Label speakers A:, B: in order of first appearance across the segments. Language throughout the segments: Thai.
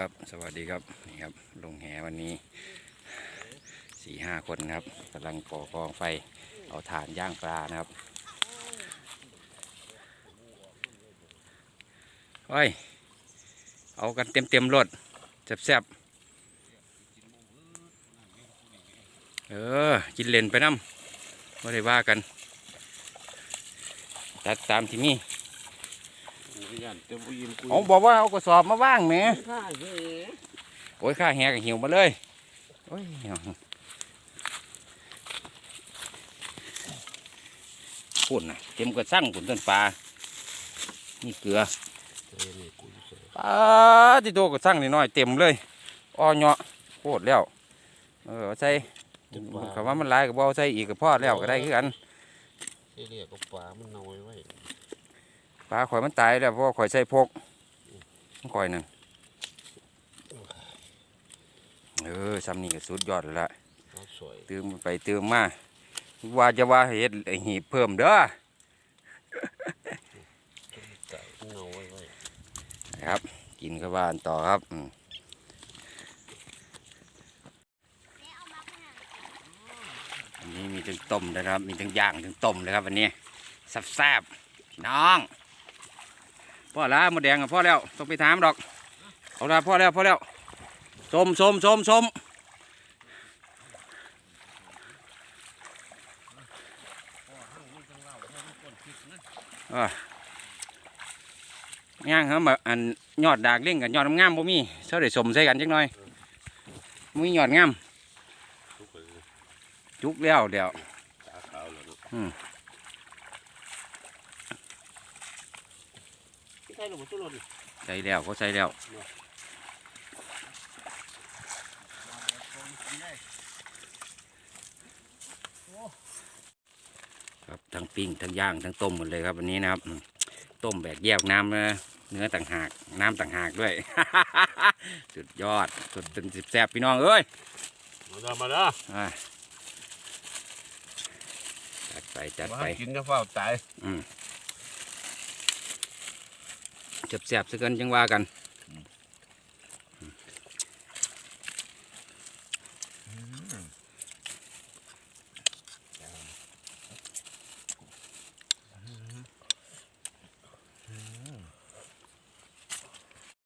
A: ครับ สวัสดีครับนี่ครับลงแหวันนี้สี่ห้าคนครับกำลังก่อกองไฟเอาถ่านย่างปลานะครับเฮ้ยเอากันเต็มเต็มรถแซ่บๆเออกินเล่นไปน้ำไม่ได้ว่ากันจัดตามที่นี่
B: ยันเต็มผู้ยิมกุย
A: เอาบอกว่าเอากระสอบมาว่างแหม
B: ข้าเห
A: โอ้ยข้าแหกหิวมาเลยโอ้ยปุ่นนะเต็มกระสั่งปุ่นต้นปลานี่เกลือ
B: เอ้ยนี่กุยเสย
A: ปลาที่โตกระสั่งนิดหน่อยเต็มเลยอ้อเนาะโคตรแล้วเออเอาใส่คำว่ามันหลายก็บเอาใส่อีกก็พอแล้วก็ได้คือกัน
B: เรียกก็ปลามันน้อยไว้
A: ปลาข่อยมันตายแล้วเพราะว่าข่อยใส่พกมันข่อยนั่นเออซ้ำนี่ก็สุดยอดแล้วละ
B: ปลาสวย
A: ตืมไปตืมมาว่าจะว่าเฮ็ดไอ้หีบเพิ่มเด้อ
B: ไก่เงาไว้ไว้
A: นะครับ กินกับบ้านต่อครับอืมอันนี้มีทั้งต้มนะครับ มีทั้งย่างทั้งต้มเลยครับวันนี้แซ่บๆพี่น้อง พ่อละหมดแดงกับพ่อแล้วต้องไปถามดอกเอาละพ่อแล้วพ่อแล้วชมชมชมชมอ่าย่างครับแบบอันยอดดากเล่งกับยอดงามๆบ่มีเท่าได้สมใส่กันจักหน่อยมียอดงาม
B: ทุกคน
A: จุกแล้วเดี๋ยว
B: ตา ขาวแล้วเนาะ
A: อืม
B: ใช่หรือเปล่าตัวนี้
A: ใส่แล้วเขาใส่แล้วครับทั้งปิ้งทั้งย่างทั้งต้มหมดเลยครับวันนี้นะครับอืมต้มแบบแยกน้ำนะเนื้อต่างหากน้ำต่างหากด้วย สุดยอดสุดเป็นสิบแซ่บพี่น้องเอ้ย
B: มาด้มาด้า
A: อะจัดไปจัด
B: มา
A: ไป
B: กินจะเฝ้าตาย
A: อืม จับแซ่บสักกันจังว่ากัน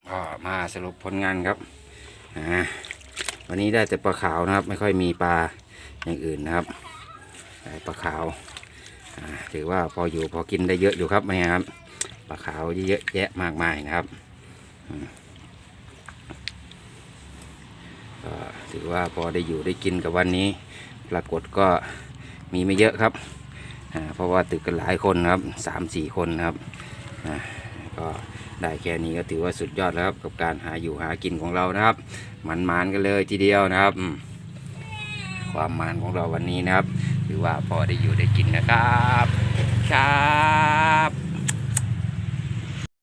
A: ก็มาสรุปผลงานครับวันนี้ได้แต่ปลาขาวนะครับ ไม่ค่อยมีปลาอย่างอื่นนะครับปลาขาวถือว่าพออยู่พอกินได้เยอะอยู่ครับไหมครับ ปลาขาวเยอะแยะมากมายนะครับก็ถือว่าพอได้อยู่ได้กินกับวันนี้ ปรากฏก็มีไม่เยอะครับ เพราะว่าตึกกันหลายคนครับสามสี่คนครับก็ได้แค่นี้ก็ถือว่าสุดยอดแล้วครับกับการหาอยู่หากินของเรานะครับ มันมานๆกันเลยทีเดียวนะครับ ความมานของเราวันนี้นะครับ ถือว่าพอได้อยู่ได้กินนะครับ ครับ